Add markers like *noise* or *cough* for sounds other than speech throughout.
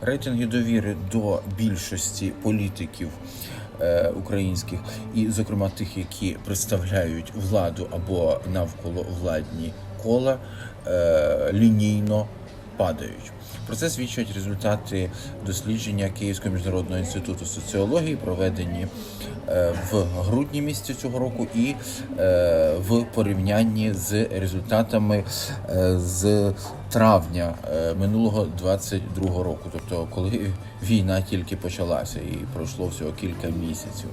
Рейтинги довіри до більшості політиків е, українських, і, зокрема, тих, які представляють владу або навколо владні кола, е, лінійно падають. Про це свідчать результати дослідження Київського міжнародного інституту соціології, проведені е, в грудні місяці цього року, і е, в порівнянні з результатами е, з травня минулого 22 року, тобто коли війна тільки почалася і пройшло всього кілька місяців.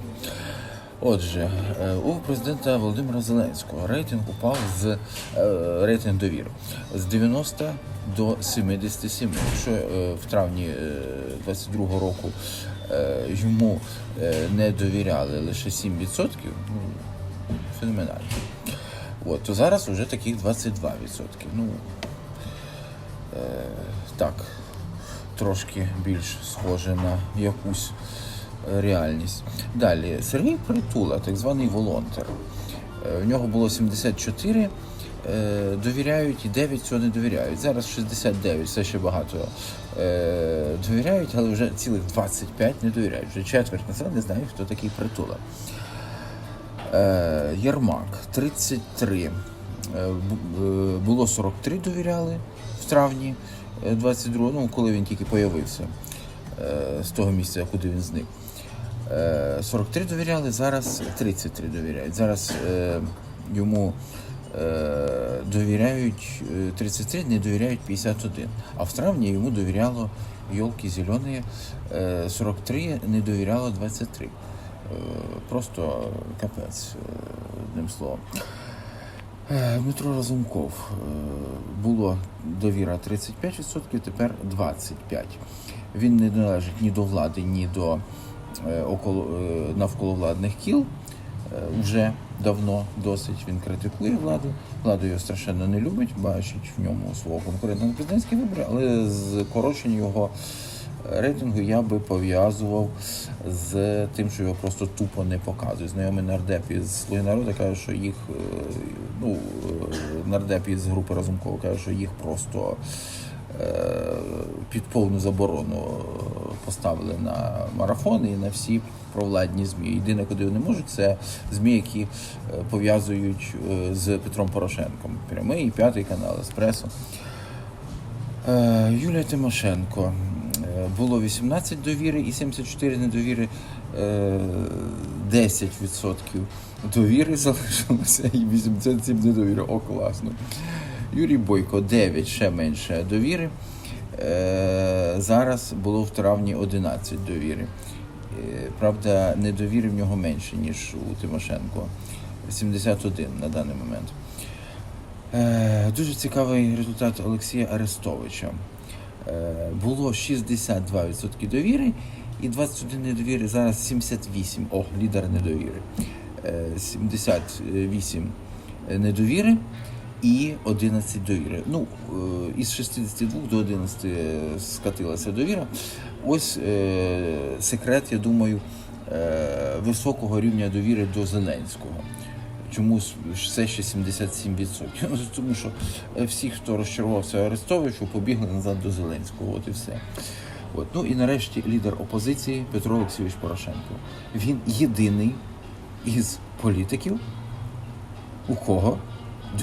Отже, е, у президента Володимира Зеленського рейтинг упав з е, рейтинг довіри з 90 до 77. Якщо е, в травні 22 року йому не довіряли лише 7%, ну феноменально. От, то зараз вже таких 22%. Ну так, трошки більш схоже на якусь реальність. Далі Сергій Притула, так званий волонтер. Е, В нього було 74, е, довіряють і 9 цього не довіряють. Зараз 69, все ще багато е, довіряють, але вже цілих 25 не довіряють. Вже четверть населення не знає, хто такий Притула. Єрмак 33. Е, бу- е, Було 43 довіряли в травні 22, ну коли він тільки появився з того місця, куди він зник. Е, 43 довіряли, зараз 33 довіряють. Зараз е, йому е, довіряють е, 33, не довіряють 51. А в травні йому довіряло йолки зелені 43, не довіряло 23. Е, Просто капець, е, одним словом. Е, Дмитро Разумков. е, Було довіра 35%, тепер 25%. Він не належить ні до влади, ні до е, около, е, навколовладних кіл. Е, Вже давно досить він критикує владу. Влада його страшенно не любить, бачить в ньому свого конкурента на президентські вибори, але скорочення його рейтингу я би пов'язував з тим, що його просто тупо не показують. Знайомий нардеп із «Слуги народу каже, що їх е, ну е, нардеп із групи Разумкова каже, що їх просто е, під повну заборону е, поставили на марафон і на всі провладні змі. Єдине, куди вони можуть, це змі, які е, пов'язують е, з Петром Порошенком. Прямий, п'ятий канал, еспресо. Е, Юлія Тимошенко. Е, Було 18 довіри і 74 недовіри. Е, 10% довіри *laughs* залишилося і 87 недовіри. О, класно. Юрій Бойко 9, ще менше довіри. Е, Зараз було в травні 11 довіри. Е, Правда, недовіри в нього менше, ніж у Тимошенко. 71 на даний момент. Е, Дуже цікавий результат Олексія Арестовича. Було 62% довіри і 21 недовіри, зараз 78. О, лідер недовіри. Е, 78 недовіри і 11 довіри. Ну, е, із 62 до 11 скатилася довіра. Ось е, секрет, я думаю, е, високого рівня довіри до Зеленського. Чому все ще 77%? Ну, Тому що всі, хто розчарувався Арестовичу, побігли назад до Зеленського. От і все. От. Ну і нарешті лідер опозиції Петро Олексійович Порошенко. Він єдиний із політиків, у кого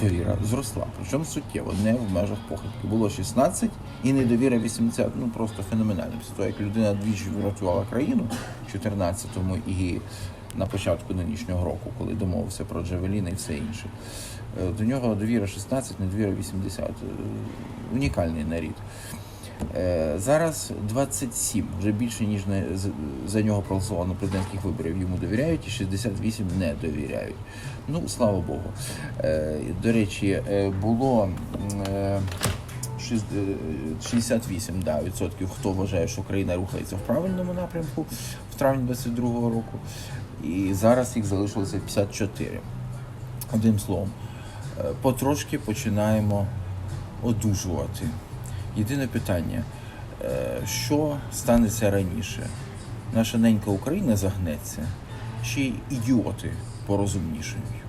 довіра зросла. Причому суттєво, не в межах похибки. Було 16 і недовіра 80. Ну просто феноменально. Після того, як людина двічі врятувала країну в 14-му і на початку нинішнього року, коли домовився про Джавеліни і все інше. Е, До нього довіра 16, недовіра 80. Е, Унікальний нарід. Е, Зараз 27, вже більше ніж за нього проголосувало на президентських виборів. Йому довіряють, і 68 не довіряють. Ну, слава Богу. Е, До речі, е, було е, шість- е, 68 да, відсотків, хто вважає, що країна рухається в правильному напрямку в травні 22-го року. І зараз їх залишилося 54. Одним словом, потрошки починаємо одужувати. Єдине питання, е, що станеться раніше? Наша ненька Україна загнеться, чи ідіоти порозумнішають?